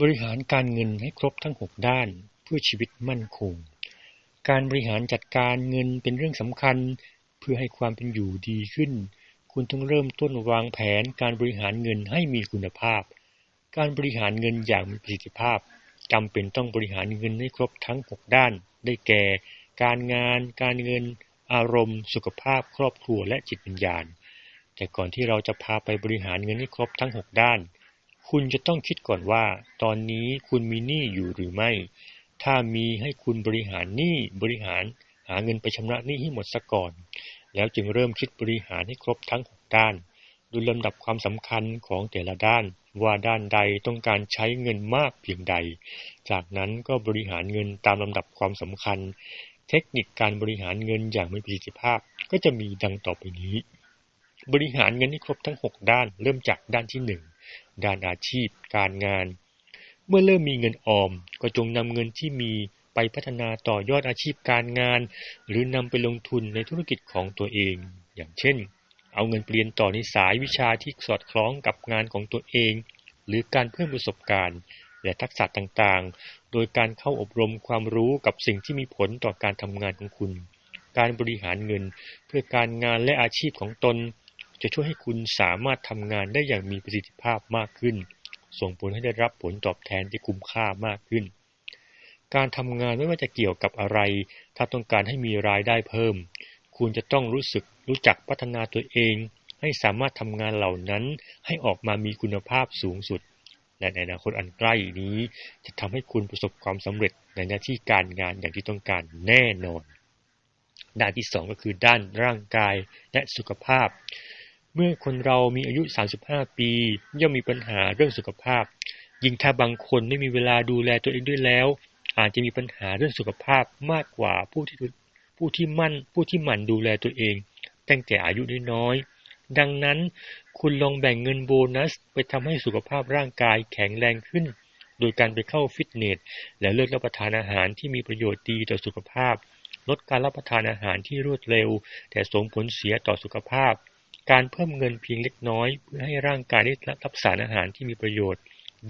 บริหารการเงินให้ครบทั้ง 6 ด้านเพื่อชีวิตมั่นคง การบริหารจัดการเงินเป็นเรื่องสำคัญ เพื่อให้ความเป็นอยู่ดีขึ้น คุณต้องเริ่มต้นวางแผนการบริหารเงินให้มีคุณภาพ การบริหารเงินอย่างมีประสิทธิภาพจำเป็นต้องบริหารเงินให้ครบทั้ง 6 ด้าน ได้แก่ การงาน การเงิน อารมณ์ สุขภาพ ครอบครัวและจิตวิญญาณ แต่ก่อนที่เราจะพาไปบริหารเงินให้ครบทั้ง 6 ด้าน คุณจะต้องคิดก่อนว่า ตอนนี้คุณมีหนี้อยู่หรือไม่ ถ้ามีให้คุณบริหารหนี้บริหารหาเงินไปชำระหนี้ให้หมดซะก่อน แล้วจึงเริ่มคิดบริหารให้ครบทั้ง 6 ด้าน ดูลำดับความสำคัญของแต่ละด้าน ว่าด้านใดต้องการใช้เงินมากเพียงใด จากนั้นก็บริหารเงินตามลำดับความสำคัญ เทคนิคการบริหารเงินอย่างมีประสิทธิภาพก็จะมีดังต่อไปนี้ บริหารเงินให้ครบทั้ง 6 ด้าน เริ่มจากด้านที่ 1 ด้านอาชีพ การงาน เมื่อเริ่มมีเงินออม ก็จงนำเงินที่มีไปพัฒนาต่อยอดอาชีพการงาน หรือนำไปลงทุนในธุรกิจของตัวเอง อย่างเช่น เอาเงินเปลี่ยนต่อในสายวิชาที่สอดคล้องกับงานของตัวเอง หรือการเพิ่มประสบการณ์ และทักษะต่างๆ โดยการเข้าอบรมความรู้กับสิ่งที่มีผลต่อการทำงานของคุณ การบริหารเงินเพื่อการงานและอาชีพของตน จะช่วยให้คุณสามารถทำงานได้อย่างมีประสิทธิภาพมากขึ้น ส่งผลให้ได้รับผลตอบแทนที่คุ้มค่ามากขึ้น การทำงานไม่ว่าจะเกี่ยวกับอะไร ถ้าต้องการให้มีรายได้เพิ่ม คุณจะต้องรู้สึกรู้จักพัฒนาตัวเอง ให้สามารถทำงานเหล่านั้นให้ออกมามีคุณภาพสูงสุด และในอนาคตอันใกล้นี้จะทำให้คุณประสบความสำเร็จในหน้าที่การงานอย่างที่ต้องการแน่นอนด้านที่ 2 ก็คือด้านร่างกายและสุขภาพ เมื่อคนเรามีอายุ 35 ปี ย่อมมีปัญหาเรื่องสุขภาพ ยิ่งถ้าบางคนไม่มีเวลาดูแลตัวเองด้วยแล้ว อาจจะมีปัญหาเรื่องสุขภาพมากกว่าผู้ที่ผู้ที่มั่นผู้ที่หมั่นดูแลตัวเอง ตั้งแต่อายุน้อยๆดังนั้นคุณลองแบ่งเงินโบนัส ไปทำให้สุขภาพร่างกายแข็งแรงขึ้น โดยการไปเข้าฟิตเนส และเลือกรับประทานอาหารที่มีประโยชน์ดีต่อสุขภาพ ลดการรับประทานอาหารที่รวดเร็ว แต่ส่งผลเสียต่อสุขภาพ การเพิ่มเงินเพียงเล็กน้อย เพื่อให้ร่างกายได้รับสารอาหารที่มีประโยชน์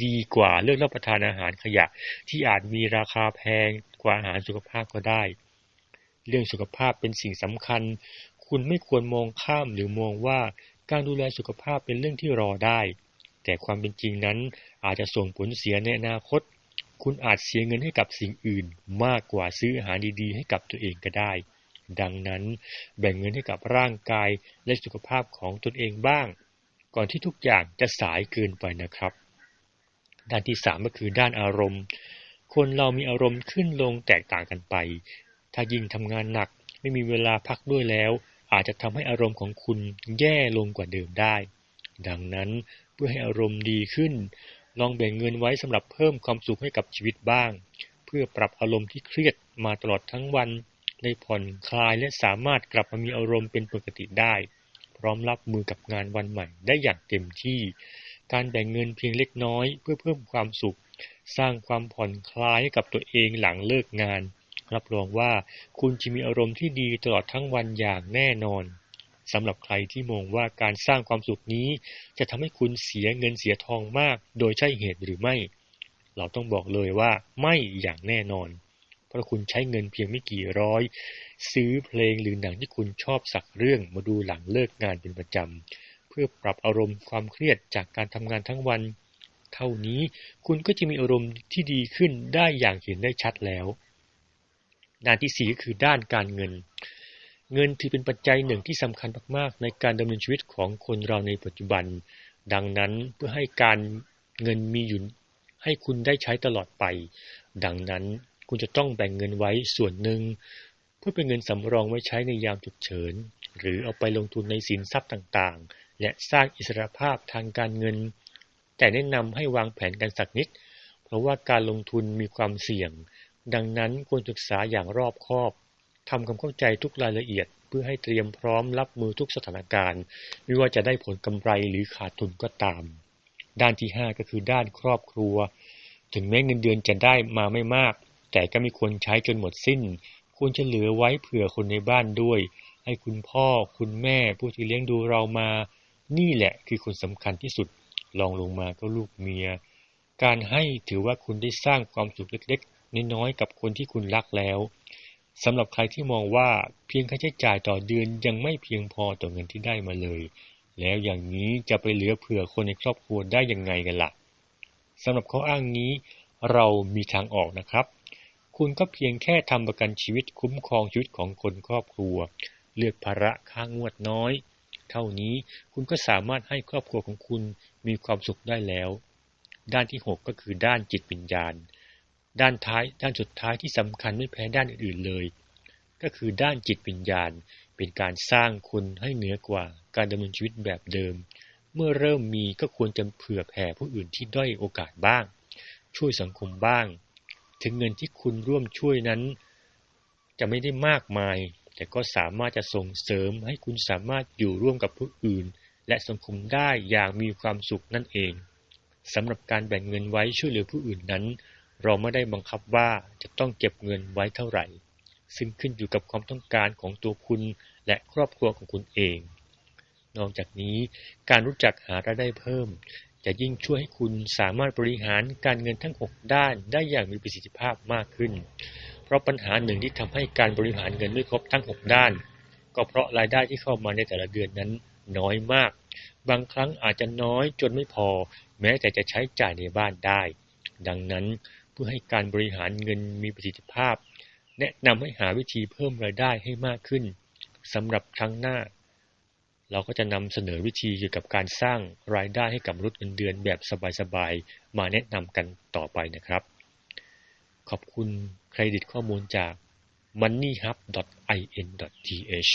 ดีกว่าเลือกรับประทานอาหารขยะ ที่อาจมีราคาแพงกว่าอาหารสุขภาพก็ได้ เรื่องสุขภาพเป็นสิ่งสำคัญ คุณไม่ควรมองข้ามหรือมองว่าการดูแลสุขภาพเป็นเรื่องที่รอได้ แต่ความเป็นจริงนั้นอาจจะส่งผลเสียในอนาคต คุณอาจเสียเงินให้กับสิ่งอื่น มากกว่าซื้ออาหารดีๆ ให้กับตัวเองก็ได้ ดังนั้น แบ่งเงินให้กับร่างกายและสุขภาพของตนเองบ้าง ก่อนที่ทุกอย่างจะสายเกินไปนะครับ ด้านที่3ก็คือด้านอารมณ์ คนเรามีอารมณ์ขึ้นลงแตกต่างกันไป ถ้ายิ่งทำงานหนักไม่มีเวลาพักด้วยแล้ว อาจจะทำให้อารมณ์ของคุณแย่ลงกว่าเดิมได้ ดังนั้นเพื่อให้อารมณ์ดีขึ้น ลองแบ่งเงินไว้สำหรับเพิ่มความสุขให้กับชีวิตบ้าง เพื่อปรับอารมณ์ที่เครียดมาตลอดทั้งวัน ได้ผ่อนคลายและสามารถกลับมามีอารมณ์เป็นปกติได้ พร้อมรับมือกับงานวันใหม่ได้อย่างเต็มที่ การแบ่งเงินเพียงเล็กน้อยเพื่อเพิ่มความสุข สร้างความผ่อนคลายให้กับตัวเองหลังเลิกงาน รับรองว่าคุณจะมีอารมณ์ที่ดีตลอดทั้งวันอย่างแน่นอนสำหรับใครที่มองว่าการสร้างความสุขนี้ จะทำให้คุณเสียเงินเสียทองมาก โดยใช่เหตุหรือไม่ เราต้องบอกเลยว่าไม่อย่างแน่นอน เพราะคุณใช้เงินเพียงไม่กี่ร้อย ซื้อเพลงหรือหนังที่คุณชอบสักเรื่องมาดูหลังเลิกงานเป็นประจำ เพื่อปรับอารมณ์ความเครียดจากการทำงานทั้งวัน เท่านี้คุณก็จะมีอารมณ์ที่ดีขึ้นได้อย่างเห็นได้ชัดแล้วด้านที่สี่ก็คือด้านการเงิน เงินถือเป็นปัจจัยหนึ่งที่สำคัญมากๆ ในการดำเนินชีวิตของคนเราในปัจจุบัน ดังนั้นเพื่อให้การเงินมีอยู่ให้คุณได้ใช้ตลอดไป ดังนั้น คุณจะต้องแบ่งเงินไว้ส่วนหนึ่ง เพื่อเป็นเงินสำรองไว้ใช้ในยามฉุกเฉิน หรือเอาไปลงทุนในสินทรัพย์ต่างๆ และสร้างอิสรภาพทางการเงิน แต่แนะนำให้วางแผนกันสักนิด เพราะว่าการลงทุนมีความเสี่ยง ดังนั้นควรศึกษาอย่างรอบคอบทำความเข้าใจทุกรายละเอียด เพื่อให้เตรียมพร้อมรับมือทุกสถานการณ์ ไม่ว่าจะได้ผลกำไรหรือขาดทุนก็ตาม ด้านที่ 5 ก็คือด้านครอบครัว ถึงแม้เงินเดือนจะได้มาไม่มาก แต่ก็ไม่ควรใช้จนหมดสิ้น ควรจะเหลือไว้เผื่อคนในบ้านด้วย ให้คุณพ่อคุณแม่ผู้ที่เลี้ยงดูเรามา นี่แหละคือคนสำคัญที่สุดลองลงมาก็ลูกเมีย การให้ถือว่าคุณได้สร้างความสุขเล็กๆน้อยๆกับคนที่คุณรักแล้วสำหรับใครที่มองว่าเพียงค่าใช้จ่ายต่อเดือนยังไม่เพียงพอต่อเงินที่ได้มาเลย แล้วอย่างนี้จะไปเหลือเผื่อคนในครอบครัวได้ยังไงกันละ่ะสำหรับข้ออ้างนี้ เรามีทางออกนะครับ คุณก็เพียงแค่ทำประกันชีวิตคุ้มครองชีวิตของคนครอบครัว เลือกภาระค่างวดน้อย เท่านี้คุณก็สามารถให้ครอบครัวของคุณมีความสุขได้แล้ว ด้านที่ 6 ก็คือด้านจิตวิญญาณ ด้านท้ายด้านสุดท้ายที่สำคัญไม่แพ้ด้านอื่นๆเลย ก็คือด้านจิตวิญญาณ เป็นการสร้างคุณให้เหนือกว่าการดำเนินชีวิตแบบเดิม เมื่อเริ่มมีก็ควรจะเผื่อแผ่ผู้อื่นที่ด้อยโอกาสบ้าง ช่วยสังคมบ้าง ถึงเงินที่คุณร่วมช่วยนั้น จะไม่ได้มากมาย แต่ก็สามารถจะส่งเสริมให้คุณสามารถอยู่ร่วมกับผู้อื่น และสังคมได้อย่างมีความสุขนั่นเองสำหรับการแบ่งเงินไว้ช่วยเหลือผู้อื่นนั้น เราไม่ได้บังคับว่าจะต้องเก็บเงินไว้เท่าไหร่ ซึ่งขึ้นอยู่กับความต้องการของตัวคุณและครอบครัวของคุณเอง นอกจากนี้การรู้จักหารายได้เพิ่ม จะยิ่งช่วยให้คุณสามารถบริหารการเงินทั้ง 6 ด้านได้อย่างมีประสิทธิภาพมากขึ้น เพราะปัญหาหนึ่งที่ทำให้การบริหารเงินไม่ครบทั้ง 6 ด้าน ก็เพราะรายได้ที่เข้ามาในแต่ละเดือนนั้นน้อยมาก บางครั้งอาจจะน้อยจนไม่พอ แม้แต่จะใช้จ่ายในบ้านได้ ดังนั้นเพื่อให้การบริหารเงินมีประสิทธิภาพ แนะนำให้หาวิธีเพิ่มรายได้ให้มากขึ้นสำหรับครั้งหน้า เราก็จะนำเสนอวิธีเกี่ยวกับการสร้างรายได้ให้กับมนุษย์เงินเดือนแบบสบายๆ มาแนะนำกันต่อไปนะครับ ขอบคุณเครดิตข้อมูลจาก moneyhub.in.th